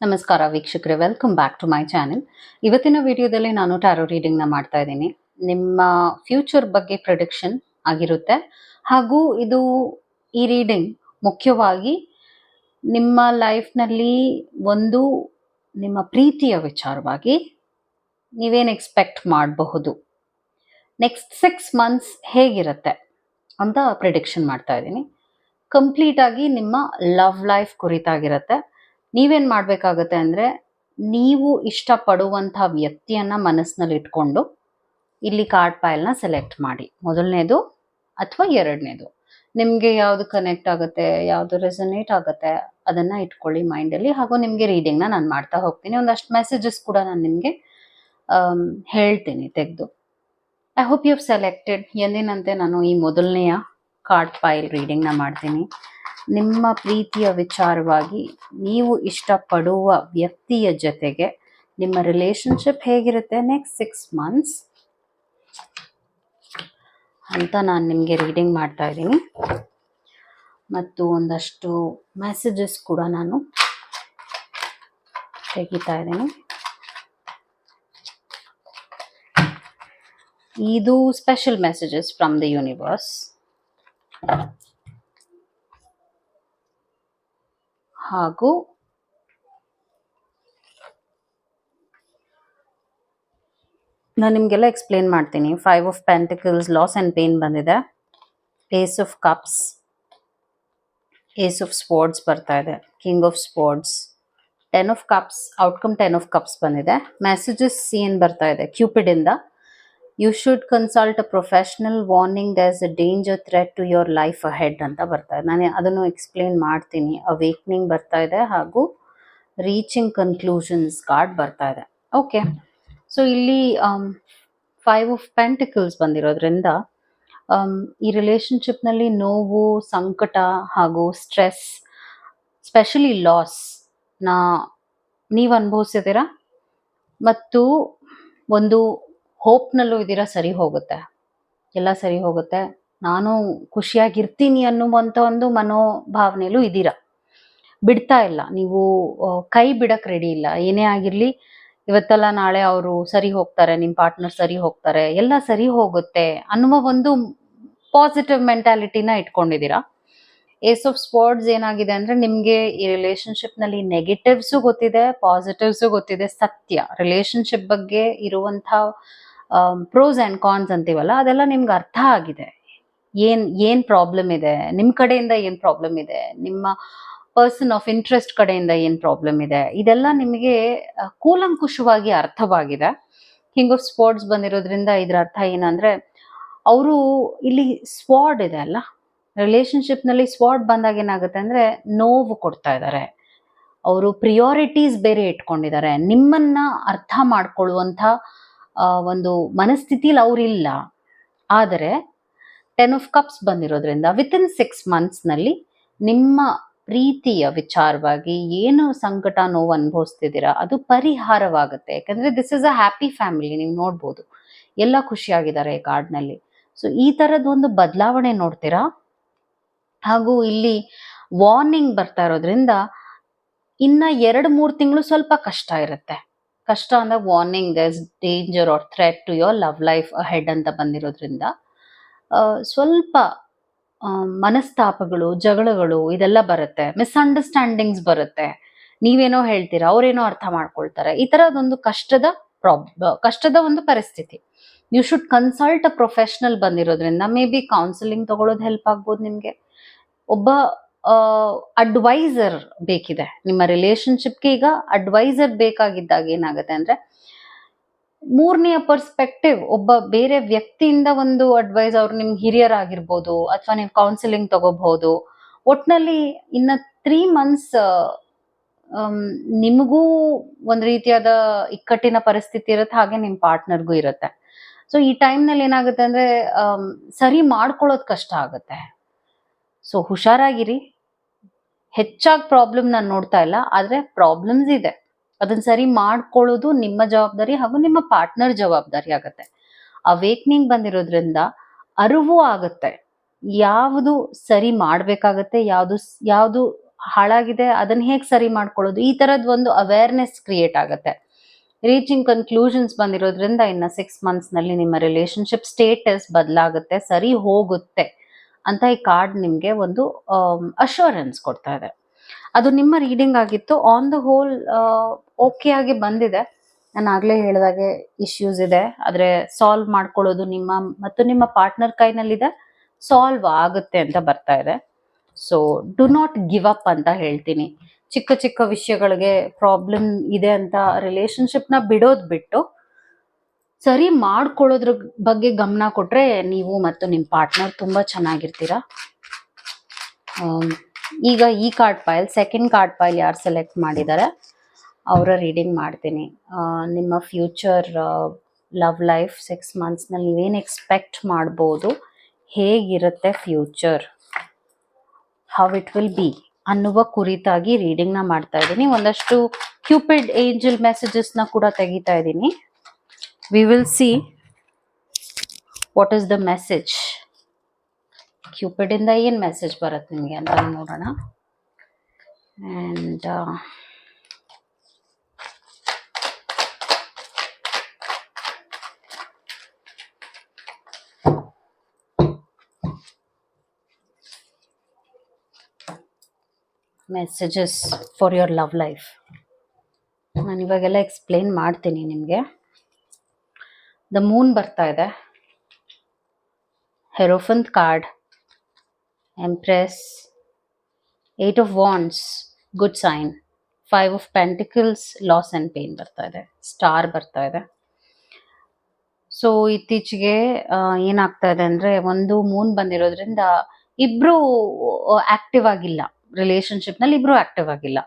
ನಮಸ್ಕಾರ ವೀಕ್ಷಕರೇ welcome back to my channel ಇವತ್ತಿನ ವಿಡಿಯೋದಲ್ಲಿ ನಾನು ಟ್ಯಾರೋ ರೀಡಿಂಗ್ನ ಮಾಡ್ತಾ ಇದ್ದೀನಿ. ನಿಮ್ಮ ಫ್ಯೂಚರ್ ಬಗ್ಗೆ ಪ್ರೊಡಿಕ್ಷನ್ ಆಗಿರುತ್ತೆ. ಹಾಗೂ ಇದು ಈ ರೀಡಿಂಗ್ ಮುಖ್ಯವಾಗಿ ನಿಮ್ಮ ಲೈಫ್ನಲ್ಲಿ ಒಂದು ನಿಮ್ಮ ಪ್ರೀತಿಯ ವಿಚಾರವಾಗಿ ನೀವೇನು ಎಕ್ಸ್ಪೆಕ್ಟ್ ಮಾಡಬಹುದು. ನೆಕ್ಸ್ಟ್ ಸಿಕ್ಸ್ ಮಂತ್ಸ್ ಹೇಗಿರುತ್ತೆ ಅಂತ ಪ್ರಿಡಿಕ್ಷನ್ ಮಾಡ್ತಾ ಇದ್ದೀನಿ. ಕಂಪ್ಲೀಟಾಗಿ ನಿಮ್ಮ ಲವ್ ಲೈಫ್ ಕುರಿತಾಗಿರುತ್ತೆ. ನೀವೇನ್ ಮಾಡ್ಬೇಕಾಗತ್ತೆ ಅಂದ್ರೆ ನೀವು ಇಷ್ಟಪಡುವಂಥ ವ್ಯಕ್ತಿಯನ್ನ ಮನಸ್ಸಿನಲ್ಲಿ ಇಟ್ಕೊಂಡು ಇಲ್ಲಿ ಕಾರ್ಡ್ ಫೈಲ್ನ ಸೆಲೆಕ್ಟ್ ಮಾಡಿ. ಮೊದಲನೇದು ಅಥವಾ ಎರಡನೇದು. ನಿಮಗೆ ಯಾವುದು ಕನೆಕ್ಟ್ ಆಗುತ್ತೆ, ಯಾವುದು ರೆಸನೇಟ್ ಆಗುತ್ತೆ ಅದನ್ನ ಇಟ್ಕೊಳ್ಳಿ ಮೈಂಡಲ್ಲಿ ಹಾಗೂ ನಿಮಗೆ ರೀಡಿಂಗ್ನ ನಾನು ಮಾಡ್ತಾ ಹೋಗ್ತೀನಿ. ಒಂದಷ್ಟು ಮೆಸೇಜಸ್ ಕೂಡ ನಾನು ನಿಮಗೆ ಹೇಳ್ತೀನಿ ತೆಗೆದು. ಐ ಹೋಪ್ ಯು ಸೆಲೆಕ್ಟೆಡ್ ಎಂದಿನಂತೆ ನಾನು ಈ ಮೊದಲನೆಯ ಕಾರ್ಡ್ ಫೈಲ್ ರೀಡಿಂಗ್ನ ಮಾಡ್ತೀನಿ. ನಿಮ್ಮ ಪ್ರೀತಿಯ ವಿಚಾರವಾಗಿ ನೀವು ಇಷ್ಟಪಡುವ ವ್ಯಕ್ತಿಯ ಜೊತೆಗೆ ನಿಮ್ಮ ರಿಲೇಶನ್ಶಿಪ್ ಹೇಗಿರುತ್ತೆ ನೆಕ್ಸ್ಟ್ ಸಿಕ್ಸ್ ಮಂತ್ಸ್ ಅಂತ ನಾನು ನಿಮಗೆ ರೀಡಿಂಗ್ ಮಾಡ್ತಾ ಇದ್ದೀನಿ. ಮತ್ತು ಒಂದಷ್ಟು ಮೆಸೇಜಸ್ ಕೂಡ ನಾನು ತೆಗಿತಾ ಇದ್ದೀನಿ. ಇದು special messages from the universe ಹಾಗೂ ನಾನು ನಿಮಗೆಲ್ಲ ಎಕ್ಸ್ಪ್ಲೇನ್ ಮಾಡ್ತೀನಿ. Five of pentacles loss and pain ಬಂದಿದೆ. Ace of cups ace of swords ಬರ್ತಾ ಇದೆ. King of swords ten of cups outcome ten of cups ಬಂದಿದೆ. ಮೆಸೇಜಸ್ ಏನು ಬರ್ತಾ ಇದೆ. ಕ್ಯೂಪಿಡಿಂದ you should consult a professional warning this a danger threat to your life ahead ಅಂತ ಬರ್ತಾ ಇದೆ. ನಾನು ಅದನ್ನು ಎಕ್ಸ್ಪ್ಲೇನ್ ಮಾಡ್ತೀನಿ. ಅವೇಕ್ನಿಂಗ್ ಬರ್ತಾ ಇದೆ ಹಾಗೂ ರೀಚಿಂಗ್ ಕನ್ಕ್ಲೂಷನ್ಸ್ ಕಾರ್ಡ್ ಬರ್ತಾ ಇದೆ. ಓಕೆ ಸೊ ಇಲ್ಲಿ ಫೈವ್ ಆಫ್ ಪೆಂಟಿಕಲ್ಸ್ ಬಂದಿರೋದ್ರಿಂದ ಆಮ್, ಈ ರಿಲೇಶನ್ಶಿಪ್ನಲ್ಲಿ ನೋವು ಸಂಕಟ ಹಾಗೂ ಸ್ಟ್ರೆಸ್ ಸ್ಪೆಷಲಿ ಲಾಸ್ ನಾ ನೀವು ಅನುಭವಿಸಿದ್ದೀರಾ? ಮತ್ತು ಒಂದು ಹೋಪ್ನಲ್ಲೂ ಇದ್ದೀರಾ, ಸರಿ ಹೋಗುತ್ತೆ. ಎಲ್ಲ ಸರಿ ಹೋಗುತ್ತೆ. ನಾನು ಖುಷಿಯಾಗಿರ್ತೀನಿ ಅನ್ನುವಂಥ ಒಂದು ಮನೋಭಾವನೆಯಲ್ಲೂ ಇದ್ದೀರಾ? ಬಿಡ್ತಾ ಇಲ್ಲ. ನೀವು ಕೈ ಬಿಡಕ್ಕೆ ರೆಡಿ ಇಲ್ಲ. ಏನೇ ಆಗಿರ್ಲಿ, ಇವತ್ತೆಲ್ಲ ನಾಳೆ ಅವರು ಸರಿ ಹೋಗ್ತಾರೆ ನಿಮ್ಮ ಪಾರ್ಟ್ನರ್ ಸರಿ ಹೋಗ್ತಾರೆ, ಎಲ್ಲ ಸರಿ ಹೋಗುತ್ತೆ ಅನ್ನುವ ಒಂದು ಪಾಸಿಟಿವ್ ಮೆಂಟಾಲಿಟಿನ ಇಟ್ಕೊಂಡಿದ್ದೀರಾ? ಏಸ್ ಆಫ್ ಸ್ಪೋರ್ಟ್ಸ್ ಏನಾಗಿದೆ ಅಂದ್ರೆ, ನಿಮ್ಗೆ ಈ ರಿಲೇಶನ್ಶಿಪ್ನಲ್ಲಿ ನೆಗೆಟಿವ್ಸು ಗೊತ್ತಿದೆ ಪಾಸಿಟಿವ್ಸು ಗೊತ್ತಿದೆ, ಸತ್ಯ. ರಿಲೇಶನ್ಶಿಪ್ ಬಗ್ಗೆ ಇರುವಂತ ಪ್ರೋಸ್ ಅಂಡ್ ಕಾನ್ಸ್ ಅಂತೀವಲ್ಲ, ಅದೆಲ್ಲ ನಿಮ್ಗೆ ಅರ್ಥ ಆಗಿದೆ. ಏನ್ ಏನ್ ಪ್ರಾಬ್ಲಮ್ ಇದೆ? ನಿಮ್ಮ ಕಡೆಯಿಂದ ಏನು ಪ್ರಾಬ್ಲಮ್ ಇದೆ? ನಿಮ್ಮ ಪರ್ಸನ್ ಆಫ್ ಇಂಟ್ರೆಸ್ಟ್ ಕಡೆಯಿಂದ ಏನು ಪ್ರಾಬ್ಲಮ್ ಇದೆ? ಇದೆಲ್ಲ ನಿಮಗೆ ಕೂಲಂಕುಷವಾಗಿ ಅರ್ಥವಾಗಿದೆ. ಕಿಂಗ್ ಆಫ್ ಸ್ಪೋರ್ಟ್ಸ್ ಬಂದಿರೋದ್ರಿಂದ ಇದ್ರ ಅರ್ಥ ಏನಂದರೆ, ಅವರು ಇಲ್ಲಿ ಸ್ವಾಡ್ ಇದೆ ಅಲ್ಲ? ರಿಲೇಶನ್ಶಿಪ್ನಲ್ಲಿ ಸ್ವಾಡ್ ಬಂದಾಗ ಏನಾಗುತ್ತೆ ಅಂದ್ರೆ, ನೋವು ಕೊಡ್ತಾ ಇದ್ದಾರೆ ಅವರು ಪ್ರಿಯಾರಿಟೀಸ್ ಬೇರೆ ಇಟ್ಕೊಂಡಿದ್ದಾರೆ. ನಿಮ್ಮನ್ನ ಅರ್ಥ ಮಾಡ್ಕೊಳ್ಳುವಂಥ ಒಂದು ಮನಸ್ಥಿತಿಲಿ ಅವರಿಲ್ಲ ಆದರೆ ಟೆನ್ ಆಫ್ ಕಪ್ಸ್ ಬಂದಿರೋದ್ರಿಂದ ವಿತ್ ಇನ್ ಸಿಕ್ಸ್ ಮಂತ್ಸ್ನಲ್ಲಿ ನಿಮ್ಮ ಪ್ರೀತಿಯ ವಿಚಾರವಾಗಿ ಏನು ಸಂಕಟ ನೋವು ಅನುಭವಿಸ್ತಿದ್ದೀರಾ ಅದು ಪರಿಹಾರವಾಗುತ್ತೆ. ಯಾಕಂದ್ರೆ this is a happy family ನೀವು ನೋಡ್ಬೋದು. ಎಲ್ಲ ಖುಷಿಯಾಗಿದ್ದಾರೆ ಈ ಕಾರ್ಡ್ನಲ್ಲಿ ಸೊ ಈ ಥರದ ಒಂದು ಬದಲಾವಣೆ ನೋಡ್ತೀರಾ? ಹಾಗೂ ಇಲ್ಲಿ ವಾರ್ನಿಂಗ್ ಬರ್ತಾ ಇರೋದ್ರಿಂದ ಇನ್ನ ಎರಡು ಮೂರು ತಿಂಗಳು ಸ್ವಲ್ಪ ಕಷ್ಟ ಇರುತ್ತೆ. ಕಷ್ಟ ಅಂದ್ರೆ warning this danger or threat to your love life ahead ಅಂತ ಬಂದಿರೋದ್ರಿಂದ ಸ್ವಲ್ಪ ಮನಸ್ತಾಪಗಳು, ಜಗಳಗಳು ಇದೆಲ್ಲ ಬರುತ್ತೆ ಮಿಸ್ಅಂಡರ್ಸ್ಟ್ಯಾಂಡಿಂಗ್ಸ್ ಬರುತ್ತೆ. ನೀವೇನೋ ಹೇಳ್ತೀರಾ, ಅವರೇನೋ ಅರ್ಥ ಮಾಡ್ಕೊಳ್ತಾರೆ. ಈ ತರದೊಂದು ಕಷ್ಟದ ಪ್ರಾಬ್ ಕಷ್ಟದ ಒಂದು ಪರಿಸ್ಥಿತಿ. You should consult a professional ಬಂದಿರೋದ್ರಿಂದ ಮೇ ಬಿ ಕೌನ್ಸಿಲಿಂಗ್ ತಗೊಳ್ಳೋದು ಹೆಲ್ಪ್ ಆಗ್ಬೋದು ನಿಮಗೆ. ಒಬ್ಬ ಅಡ್ವೈಸರ್ ಬೇಕಿದೆ. ನಿಮ್ಮ ರಿಲೇಶನ್ಶಿಪ್ಗೆ ಈಗ ಅಡ್ವೈಸರ್ ಬೇಕಾಗಿದ್ದಾಗ ಏನಾಗುತ್ತೆ ಅಂದರೆ, ಮೂರನೆಯ ಪರ್ಸ್ಪೆಕ್ಟಿವ್ ಒಬ್ಬ ಬೇರೆ ವ್ಯಕ್ತಿಯಿಂದ ಒಂದು ಅಡ್ವೈಸ್ ಅವ್ರು ಹಿರಿಯರ್ ಹಿರಿಯರಾಗಿರ್ಬೋದು ಅಥವಾ ನೀವು ಕೌನ್ಸಿಲಿಂಗ್ ತಗೋಬಹುದು. ಒಟ್ನಲ್ಲಿ ಇನ್ನ ತ್ರೀ ಮಂತ್ಸ್ ನಿಮಗೂ ಒಂದು ರೀತಿಯಾದ ಇಕ್ಕಟ್ಟಿನ ಪರಿಸ್ಥಿತಿ ಇರುತ್ತೆ, ಹಾಗೆ ನಿಮ್ಮ ಪಾರ್ಟ್ನರ್ಗೂ ಇರುತ್ತೆ. ಸೊ ಈ ಟೈಮ್ನಲ್ಲಿ ಏನಾಗುತ್ತೆ ಅಂದರೆ ಸರಿ ಮಾಡ್ಕೊಳ್ಳೋದು ಕಷ್ಟ ಆಗುತ್ತೆ. ಸೊ ಹುಷಾರಾಗಿರಿ. ಹೆಚ್ಚಾಗಿ ಪ್ರಾಬ್ಲಮ್ ನಾನು ನೋಡ್ತಾ ಇಲ್ಲ, ಆದರೆ ಪ್ರಾಬ್ಲಮ್ಸ್ ಇದೆ. ಅದನ್ನ ಸರಿ ಮಾಡ್ಕೊಳ್ಳೋದು ನಿಮ್ಮ ಜವಾಬ್ದಾರಿ ಹಾಗೂ ನಿಮ್ಮ ಪಾರ್ಟ್ನರ್ ಜವಾಬ್ದಾರಿ ಆಗುತ್ತೆ. ಅವೇಕ್ನಿಂಗ್ ಬಂದಿರೋದ್ರಿಂದ ಅರಿವು ಆಗುತ್ತೆ. ಯಾವುದು ಸರಿ ಮಾಡಬೇಕಾಗತ್ತೆ, ಯಾವುದು ಯಾವುದು ಹಾಳಾಗಿದೆ ಅದನ್ನ ಹೇಗೆ ಸರಿ ಮಾಡ್ಕೊಳ್ಳೋದು, ಈ ಥರದ್ದು ಒಂದು ಅವೇರ್ನೆಸ್ ಕ್ರಿಯೇಟ್ ಆಗುತ್ತೆ. ರೀಚಿಂಗ್ ಕನ್ಕ್ಲೂಷನ್ಸ್ ಬಂದಿರೋದ್ರಿಂದ ಇನ್ನು ಸಿಕ್ಸ್ ಮಂತ್ಸ್ನಲ್ಲಿ ನಿಮ್ಮ ರಿಲೇಶನ್ಶಿಪ್ ಸ್ಟೇಟಸ್ ಬದಲಾಗುತ್ತೆ, ಸರಿ ಹೋಗುತ್ತೆ. ಅಂತ ಈ ಕಾರ್ಡ್ ನಿಮಗೆ ಒಂದು ಅಶ್ಯೂರೆನ್ಸ್ ಕೊಡ್ತಾ ಇದೆ. ಅದು ನಿಮ್ಮ ರೀಡಿಂಗ್ ಆಗಿತ್ತು. ಆನ್ ದ ಹೋಲ್ ಓಕೆ ಆಗಿ ಬಂದಿದೆ. ನಾನು ಆಗ್ಲೇ ಹೇಳಿದಾಗೆ ಇಶ್ಯೂಸ್ ಇದೆ. ಆದ್ರೆ ಸಾಲ್ವ್ ಮಾಡ್ಕೊಳ್ಳೋದು ನಿಮ್ಮ ಮತ್ತು ನಿಮ್ಮ ಪಾರ್ಟ್ನರ್ ಕೈನಲ್ಲಿದೆ. ಸಾಲ್ವ್ ಆಗುತ್ತೆ ಅಂತ ಬರ್ತಾ ಇದೆ. So do not give up ಅಂತ ಹೇಳ್ತೀನಿ. ಚಿಕ್ಕ ಚಿಕ್ಕ ವಿಷಯಗಳಿಗೆ ಪ್ರಾಬ್ಲಮ್ ಇದೆ ಅಂತ ರಿಲೇಶನ್ಶಿಪ್ನ ಬಿಡೋದು ಬಿಡೋದ್ ಬಿಟ್ಟು ಸರಿ ಮಾಡ್ಕೊಳ್ಳೋದ್ರ ಬಗ್ಗೆ ಗಮನ ಕೊಟ್ರೆ ನೀವು ಮತ್ತು ನಿಮ್ಮ ಪಾರ್ಟ್ನರ್ ತುಂಬ ಚೆನ್ನಾಗಿರ್ತೀರ? ಈಗ ಈ card pile second card pile ಯಾರು ಸೆಲೆಕ್ಟ್ ಮಾಡಿದ್ದಾರೆ ಅವರ ರೀಡಿಂಗ್ ಮಾಡ್ತೀನಿ. ನಿಮ್ಮ ಫ್ಯೂಚರ್ ಲವ್ ಲೈಫ್ ಸಿಕ್ಸ್ ಮಂತ್ಸ್ನಲ್ಲಿ ನೀವೇನು ಎಕ್ಸ್ಪೆಕ್ಟ್ ಮಾಡ್ಬೋದು, ಹೇಗಿರುತ್ತೆ future how it will be ಅನ್ನುವ ಕುರಿತಾಗಿ ರೀಡಿಂಗ್ನ ಮಾಡ್ತಾ ಇದ್ದೀನಿ. ಒಂದಷ್ಟು ಕ್ಯೂಪಿಡ್ ಏಂಜಲ್ ಮೆಸೇಜಸ್ನ ಕೂಡ ತೆಗಿತಾ ಇದ್ದೀನಿ. We will see what is the message. Cupid ಇಂದ ಏನು ಮೆಸೇಜ್ ಬರುತ್ತೆ ನಿಮಗೆ ಅಂತ ನೋಡೋಣ. And messages for your love life ನಾನು ಇವಾಗೆಲ್ಲ ಎಕ್ಸ್ಪ್ಲೇನ್ ಮಾಡ್ತೀನಿ ನಿಮಗೆ. ದ ಮೂನ್ ಬರ್ತಾ ಇದೆ. Hierophant card empress eight of wands good sign five of pentacles loss and pain ಬರ್ತಾ ಇದೆ. ಸ್ಟಾರ್ ಬರ್ತಾ ಇದೆ. ಸೊ ಇತ್ತೀಚೆಗೆ ಏನಾಗ್ತಾ ಇದೆ ಅಂದರೆ ಒಂದು ಮೂನ್ ಬಂದಿರೋದ್ರಿಂದ ಇಬ್ಬರು ಆಕ್ಟಿವ್ ಆಗಿಲ್ಲ. ರಿಲೇಷನ್ಶಿಪ್ನಲ್ಲಿ ಇಬ್ಬರು ಆಕ್ಟಿವ್ ಆಗಿಲ್ಲ.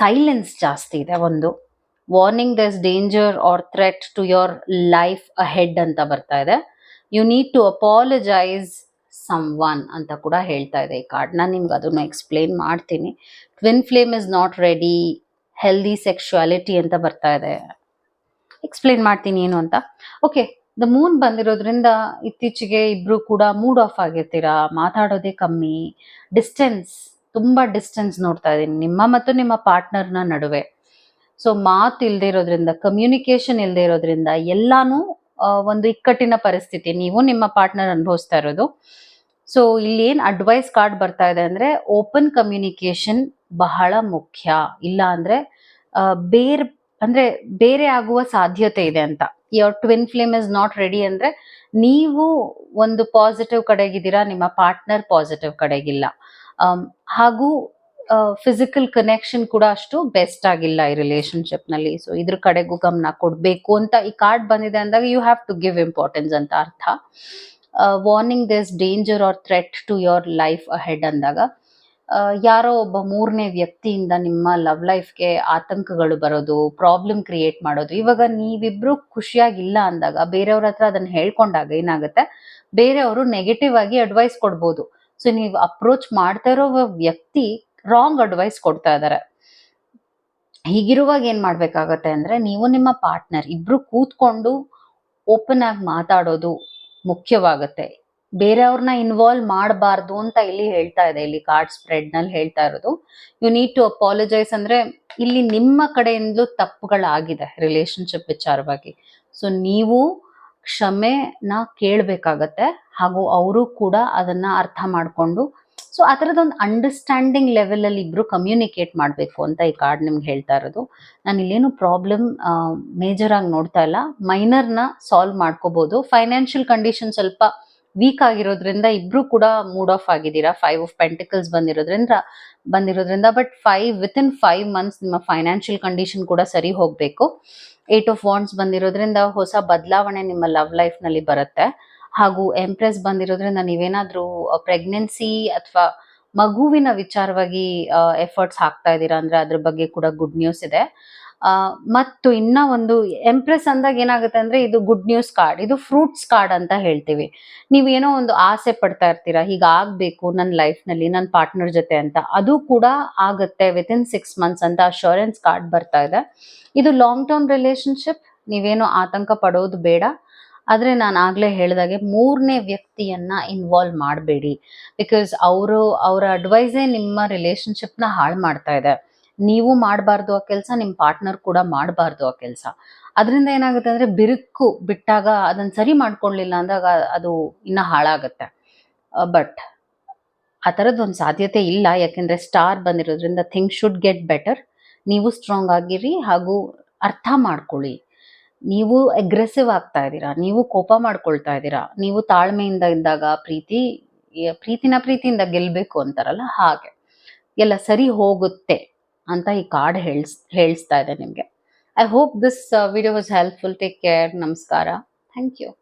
ಸೈಲೆನ್ಸ್ ಜಾಸ್ತಿ ಇದೆ ಒಂದು. Warning this danger or threat to your life ahead ಅಂತ ಬರ್ತಾ ಇದೆ. You need to apologise someone ಅಂತ ಕೂಡ ಹೇಳ್ತಾ ಇದೆ ಈ ಕಾರ್ಡ್ ನಾನು ನಿಮ್ಗೆ ಅದನ್ನು ಎಕ್ಸ್ಪ್ಲೇನ್ ಮಾಡ್ತೀನಿ. Twin flame is not ready healthy sexuality ಅಂತ ಬರ್ತಾ ಇದೆ. ಎಕ್ಸ್ಪ್ಲೇನ್ ಮಾಡ್ತೀನಿ ಏನು ಅಂತ. ಓಕೆ ದ ಮೂನ್ ಬಂದಿರೋದ್ರಿಂದ ಇತ್ತೀಚೆಗೆ ಇಬ್ರು ಕೂಡ ಮೂಡ್ ಆಫ್ ಆಗಿರ್ತೀರಾ? ಮಾತಾಡೋದೇ ಕಮ್ಮಿ. ಡಿಸ್ಟೆನ್ಸ್ ತುಂಬಾ ಡಿಸ್ಟೆನ್ಸ್ ನೋಡ್ತಾ ಇದ್ದೀನಿ ನಿಮ್ಮ ಮತ್ತು ನಿಮ್ಮ ಪಾರ್ಟ್ನರ್ನ ನಡುವೆ. ಸೊ ಮಾತು ಇಲ್ಲದೆ ಇರೋದ್ರಿಂದ ಕಮ್ಯುನಿಕೇಶನ್ ಇಲ್ಲದೆ ಇರೋದ್ರಿಂದ ಎಲ್ಲಾನು ಒಂದು ಇಕ್ಕಟ್ಟಿನ ಪರಿಸ್ಥಿತಿ. ನೀವು ನಿಮ್ಮ ಪಾರ್ಟ್ನರ್ ಅನುಭವಿಸ್ತಾ ಇರೋದು. ಸೊ ಇಲ್ಲಿ ಏನು ಅಡ್ವೈಸ್ ಕಾರ್ಡ್ ಬರ್ತಾ ಇದೆ ಅಂದ್ರೆ ಓಪನ್ ಕಮ್ಯುನಿಕೇಶನ್ ಬಹಳ ಮುಖ್ಯ. ಇಲ್ಲ ಅಂದ್ರೆ ಬೇರ್, ಅಂದ್ರೆ ಬೇರೆ ಆಗುವ ಸಾಧ್ಯತೆ ಇದೆ ಅಂತ. Your twin flame is not ready ಅಂದ್ರೆ, ನೀವು ಒಂದು ಪಾಸಿಟಿವ್ ಕಡೆಗಿದ್ದೀರಾ, ನಿಮ್ಮ ಪಾರ್ಟ್ನರ್ ಪಾಸಿಟಿವ್ ಕಡೆಗಿಲ್ಲ. ಹಾಗೂ ಫಿಸಿಕಲ್ ಕನೆಕ್ಷನ್ ಕೂಡ ಅಷ್ಟು ಬೆಸ್ಟ್ ಆಗಿಲ್ಲ ಈ ರಿಲೇಶನ್ಶಿಪ್ನಲ್ಲಿ. ಸೊ ಇದ್ರ ಕಡೆಗೂ ಗಮನ ಕೊಡ್ಬೇಕು ಅಂತ ಈ ಕಾರ್ಡ್ ಬಂದಿದೆ ಅಂದಾಗ you have to give importance ಅಂತ ಅರ್ಥ. Warning this danger or threat to your life ahead ಅಂದಾಗ ಯಾರೋ ಒಬ್ಬ ಮೂರನೇ ವ್ಯಕ್ತಿಯಿಂದ ನಿಮ್ಮ ಲವ್ ಲೈಫ್ಗೆ ಆತಂಕಗಳು ಬರೋದು ಪ್ರಾಬ್ಲಮ್ ಕ್ರಿಯೇಟ್ ಮಾಡೋದು, ಇವಾಗ ನೀವಿಬ್ರು ಖುಷಿಯಾಗಿಲ್ಲ ಅಂದಾಗ, ಬೇರೆಯವ್ರ ಹತ್ರ ಅದನ್ನ ಹೇಳ್ಕೊಂಡಾಗ ಏನಾಗುತ್ತೆ? ಬೇರೆಯವರು ನೆಗೆಟಿವ್ ಆಗಿ ಅಡ್ವೈಸ್ ಕೊಡ್ಬೋದು. ಸೊ ನೀವು ಅಪ್ರೋಚ್ ಮಾಡ್ತಾ ಇರೋ ವ್ಯಕ್ತಿ ರಾಂಗ್ ಅಡ್ವೈಸ್ ಕೊಡ್ತಾ ಇದ್ದಾರೆ ಹೀಗಿರುವಾಗ ಏನ್ ಮಾಡ್ಬೇಕಾಗತ್ತೆ ಅಂದ್ರೆ ನೀವು ನಿಮ್ಮ ಪಾರ್ಟ್ನರ್ ಇಬ್ರು ಕೂತ್ಕೊಂಡು ಓಪನ್ ಆಗಿ ಮಾತಾಡೋದು ಮುಖ್ಯವಾಗತ್ತೆ. ಬೇರೆಯವ್ರನ್ನ ಇನ್ವಾಲ್ವ್ ಮಾಡಬಾರ್ದು ಅಂತ ಇಲ್ಲಿ ಹೇಳ್ತಾ ಇದೆ, ಇಲ್ಲಿ ಕಾರ್ಡ್ ಸ್ಪ್ರೆಡ್ನಲ್ಲಿ ಹೇಳ್ತಾ ಇರೋದು. ಯು ನೀಡ್ ಟು ಅಪಾಲಜೈಸ್ ಅಂದ್ರೆ ಇಲ್ಲಿ ನಿಮ್ಮ ಕಡೆಯಿಂದಲೂ ತಪ್ಪುಗಳಾಗಿದೆ ರಿಲೇಶನ್ಶಿಪ್ ವಿಚಾರವಾಗಿ. ಸೊ ನೀವು ಕ್ಷಮೆನ ಕೇಳಬೇಕಾಗತ್ತೆ ಹಾಗೂ ಅವರು ಕೂಡ ಅದನ್ನ ಅರ್ಥ ಮಾಡ್ಕೊಂಡು ಸೊ ಆ ಥರದೊಂದು ಅಂಡರ್ಸ್ಟ್ಯಾಂಡಿಂಗ್ ಲೆವೆಲಲ್ಲಿ ಇಬ್ರು ಕಮ್ಯುನಿಕೇಟ್ ಮಾಡಬೇಕು ಅಂತ ಈ ಕಾರ್ಡ್ ನಿಮ್ಗೆ ಹೇಳ್ತಾ ಇರೋದು. ನಾನು ಇಲ್ಲೇನು ಪ್ರಾಬ್ಲಮ್ ಮೇಜರ್ ಆಗಿ ನೋಡ್ತಾ ಇಲ್ಲ. ಮೈನರ್ನ ಸಾಲ್ವ್ ಮಾಡ್ಕೋಬಹುದು ಫೈನಾನ್ಷಿಯಲ್ ಕಂಡೀಷನ್ ಸ್ವಲ್ಪ ವೀಕ್ ಆಗಿರೋದ್ರಿಂದ ಇಬ್ರು ಕೂಡ ಮೂಡ್ ಆಫ್ ಆಗಿದ್ದೀರಾ. ಫೈವ್ ಆಫ್ ಪೆಂಟಿಕಲ್ಸ್ ಬಂದಿರೋದ್ರಿಂದ ಬಂದಿರೋದ್ರಿಂದ but five within five months ನಿಮ್ಮ ಫೈನಾನ್ಷಿಯಲ್ ಕಂಡೀಷನ್ ಕೂಡ ಸರಿ ಹೋಗಬೇಕು. ಏಟ್ ಆಫ್ ವಾಂಡ್ಸ್ ಬಂದಿರೋದ್ರಿಂದ ಹೊಸ ಬದಲಾವಣೆ ನಿಮ್ಮ ಲವ್ ಲೈಫ್ನಲ್ಲಿ ಬರುತ್ತೆ. ಹಾಗೂ ಎಂಪ್ರೆಸ್ ಬಂದಿರೋದ್ರಿಂದ ನೀವೇನಾದ್ರೂ ಪ್ರೆಗ್ನೆನ್ಸಿ ಅಥವಾ ಮಗುವಿನ ವಿಚಾರವಾಗಿ ಎಫರ್ಟ್ಸ್ ಹಾಕ್ತಾ ಇದ್ದೀರಾ? ಅಂದ್ರೆ ಅದ್ರ ಬಗ್ಗೆ ಕೂಡ ಗುಡ್ ನ್ಯೂಸ್ ಇದೆ. ಮತ್ತು ಇನ್ನ ಒಂದು ಎಂಪ್ರೆಸ್ ಅಂದಾಗ ಏನಾಗುತ್ತೆ ಅಂದ್ರೆ ಇದು ಗುಡ್ ನ್ಯೂಸ್ ಕಾರ್ಡ್ ಇದು ಫ್ರೂಟ್ಸ್ ಕಾರ್ಡ್ ಅಂತ ಹೇಳ್ತೀವಿ. ನೀವು ಏನೋ ಒಂದು ಆಸೆ ಪಡ್ತಾ ಇರ್ತೀರಾ, ಹೀಗ ಆಗ್ಬೇಕು ನನ್ನ ಲೈಫ್ನಲ್ಲಿ ನನ್ನ ಪಾರ್ಟ್ನರ್ ಜೊತೆ ಅಂತ, ಅದು ಕೂಡ ಆಗುತ್ತೆ ವಿತ್ ಇನ್ ಸಿಕ್ಸ್ ಮಂತ್ಸ್ ಅಂತ ಅಶ್ಯೂರೆನ್ಸ್ ಕಾರ್ಡ್ ಬರ್ತಾ ಇದೆ. ಇದು ಲಾಂಗ್ ಟರ್ಮ್ ರಿಲೇಶನ್ಶಿಪ್ ನೀವೇನು ಆತಂಕ ಪಡೋದು ಬೇಡ. ಆದರೆ ನಾನು ಆಗಲೇ ಹೇಳಿದಾಗೆ ಮೂರನೇ ವ್ಯಕ್ತಿಯನ್ನ ಇನ್ವಾಲ್ವ್ ಮಾಡಬೇಡಿ. ಬಿಕಾಸ್ ಅವರು, ಅವರ ಅಡ್ವೈಸೇ ನಿಮ್ಮ ರಿಲೇಷನ್ಶಿಪ್ನ ಹಾಳು ಮಾಡ್ತಾ ಇದೆ. ನೀವು ಮಾಡಬಾರ್ದು ಆ ಕೆಲಸ ನಿಮ್ಮ ಪಾರ್ಟ್ನರ್ ಕೂಡ ಮಾಡಬಾರ್ದು ಆ ಕೆಲಸ. ಅದರಿಂದ ಏನಾಗುತ್ತೆ ಅಂದರೆ ಬಿರುಕು ಬಿಟ್ಟಾಗ ಅದನ್ನು ಸರಿ ಮಾಡ್ಕೊಳ್ಲಿಲ್ಲ ಅಂದಾಗ ಅದು ಇನ್ನೂ ಹಾಳಾಗುತ್ತೆ. ಬಟ್ ಆ ಥರದ್ದೊಂದು ಸಾಧ್ಯತೆ ಇಲ್ಲ. ಯಾಕೆಂದರೆ ಸ್ಟಾರ್ ಬಂದಿರೋದ್ರಿಂದ ಥಿಂಗ್ ಶುಡ್ ಗೆಟ್ ಬೆಟರ್ ನೀವು ಸ್ಟ್ರಾಂಗ್ ಆಗಿರಿ ಹಾಗೂ ಅರ್ಥ ಮಾಡ್ಕೊಳ್ಳಿ. ನೀವು ಅಗ್ರೆಸಿವ್ ಆಗ್ತಾ ಇದ್ದೀರಾ? ನೀವು ಕೋಪ ಮಾಡ್ಕೊಳ್ತಾ ಇದ್ದೀರಾ? ನೀವು ತಾಳ್ಮೆಯಿಂದ ಇದ್ದಾಗ ಪ್ರೀತಿ ಪ್ರೀತಿನ ಪ್ರೀತಿಯಿಂದ ಗೆಲ್ಲಬೇಕು ಅಂತಾರಲ್ಲ ಹಾಗೆ. ಎಲ್ಲ ಸರಿ ಹೋಗುತ್ತೆ ಅಂತ ಈ ಕಾರ್ಡ್ ಹೇಳ್ಸ್, ಹೇಳಿಸ್ತಾ ಇದೆ ನಿಮಗೆ. I hope this video was helpful take care ನಮಸ್ಕಾರ. Thank you